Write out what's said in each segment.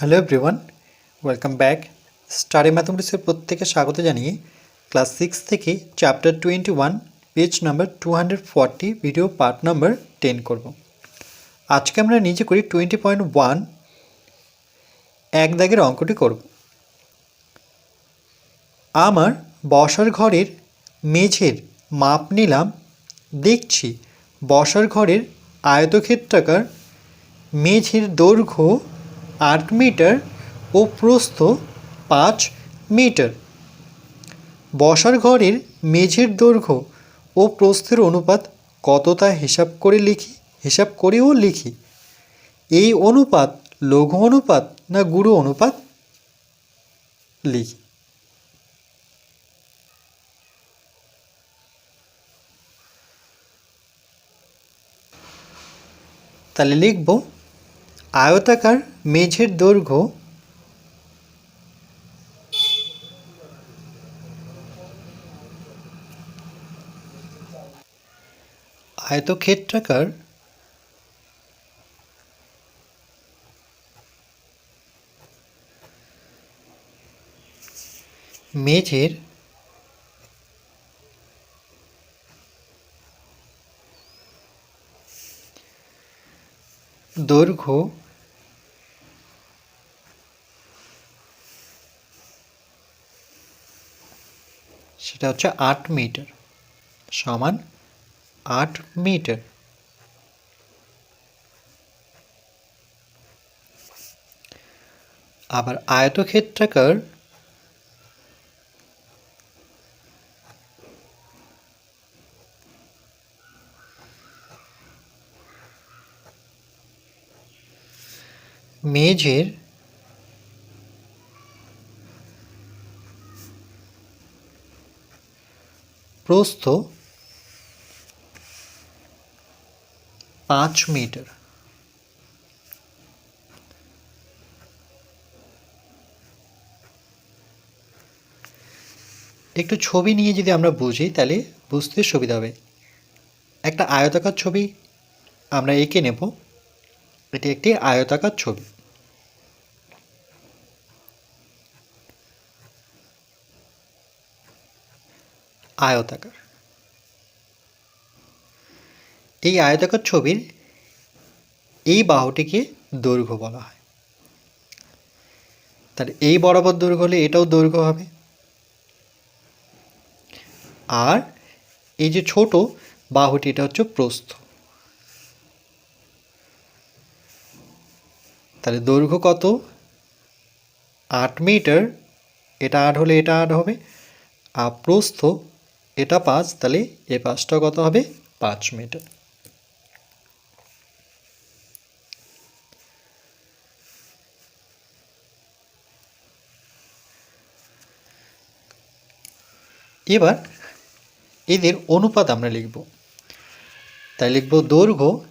Hello everyone welcome back study ম্যাথমেটিক্সের প্রত্যেকে স্বাগত জানিয়ে ক্লাস সিক্স থেকে chapter twenty one page number two hundred forty video part number ten করব। আজকে আমরা নিজে করি টোয়েন্টি পয়েন্ট ওয়ান এক দাগের অঙ্কটি করব। আমার বসার ঘরের মেঝের মাপ নিলাম, দেখছি বসার ঘরের আয়তক্ষেত্রাকার মেঝের দৈর্ঘ্য আট মিটার ও প্রস্থ পাঁচ মিটার। বসার ঘরের মেঝের দৈর্ঘ্য ও প্রস্থের অনুপাত কত তা হিসাব করে লিখি? হিসাব করেও লিখি। এই অনুপাত লঘু অনুপাত না গুরু অনুপাত? লিখি। তাহলে লিখব আয়তাকার মেঝের দৈর্ঘ্য আয়তক্ষেত্রাকার মেঝের দৈর্ঘ্য সেটা হচ্ছে আট মিটার সমান আট মিটার। আবার আয়তক্ষেত্রাকার মেঝের প্রস্থ পাঁচ মিটার। একটু ছবি নিয়ে যদি আমরা বুঝি, তাহলে বুঝতে সুবিধা হবে। একটা আয়তাকার ছবি, আমরা এঁকে নেব। এটি একটি আয়তাকার ছবি। আয়তাকার। এই আয়তাকার ছবির এই বাহুটিকে দৈর্ঘ্য বলা হয়। তাহলে এই বরাবর দৈর্ঘ্য হলে এটাও দৈর্ঘ্য হবে। আর এই যে ছোট বাহুটি, এটা হচ্ছে প্রস্থ। তাহলে দৈর্ঘ্য কত? আট মিটার। এটা আট হলে এটা আট হবে। আর প্রস্থ এটা পাঁচ, তাহলে এ পাঁচটা কত হবে? পাঁচ মিটার। এবার এদের অনুপাত আমরা লিখব। তাই লিখব দৈর্ঘ্য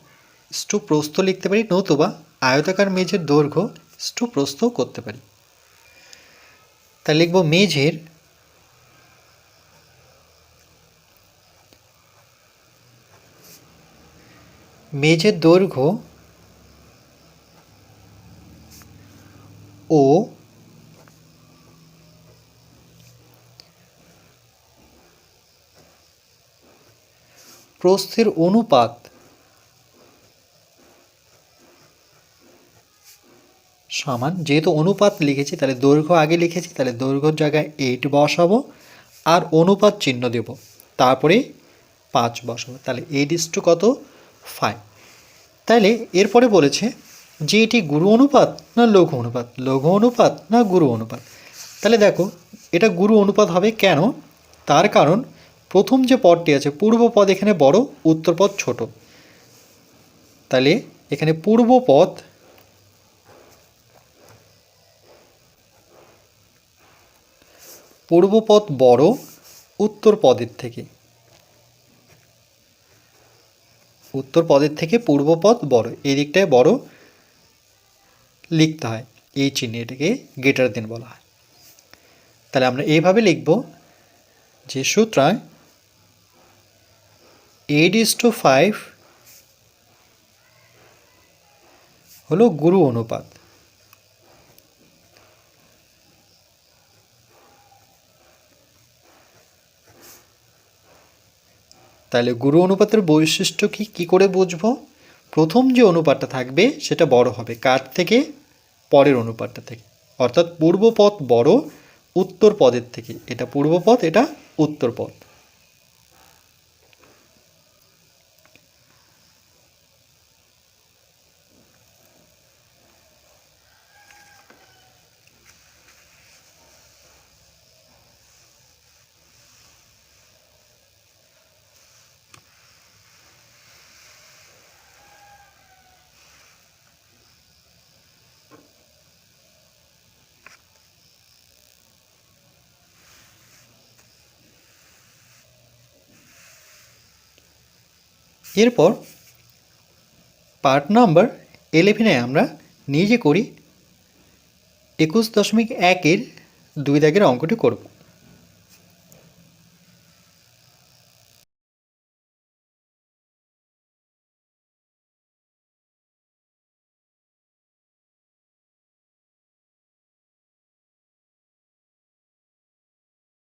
স্টু প্রস্থ লিখতে পারি, নতুবা আয়তাকার মেঝের দৈর্ঘ্য স্টু প্রস্থ করতে পারি। তাই লিখব মেঝের মেঝের দৈর্ঘ্য ও প্রস্থের অনুপাত সমান। যেহেতু অনুপাত লিখেছি, তাহলে দৈর্ঘ্য আগে লিখেছি, তাহলে দৈর্ঘ্যর জায়গায় এইট বসাবো আর অনুপাত চিহ্ন দেব। তারপরে পাঁচ বসাবো। তাহলে এইট টু কত? ফাইভ। তাহলে এরপরে বলেছে যে এটি গুরু অনুপাত না লঘু অনুপাত? লঘু অনুপাত না গুরু অনুপাত? তাহলে দেখো, এটা গুরু অনুপাত হবে কেন? তার কারণ প্রথম যে পদটি আছে, পূর্ব পদ এখানে বড়, উত্তর পদ ছোট। তাহলে এখানে পূর্ব পদ পূর্ব পদ বড়, উত্তর পদের থেকে। উত্তর পদের থেকে পূর্ব পদ বড়, এই দিকটায় বড় লিখতে হয়। এই চিহ্ন এটাকে গেটার দেন বলা হয়। তাহলে আমরা এইভাবে লিখব যে সুতরাং এইট ইস টু ফাইভ হলো গুরু অনুপাত। তাহলে গুরু অনুপাতের বৈশিষ্ট্য কি? কী করে বুঝব? প্রথম যে অনুপাতটা থাকবে, সেটা বড় হবে। কার থেকে? পরের অনুপাতটা থেকে। অর্থাৎ পূর্বপদ বড় উত্তর পদের থেকে। এটা পূর্বপদ, এটা উত্তর পদ এরপর পার্ট নাম্বার ইলেভেনে আমরা নিজে করি একুশ দশমিক একের দুই দাগের অঙ্কটি করব।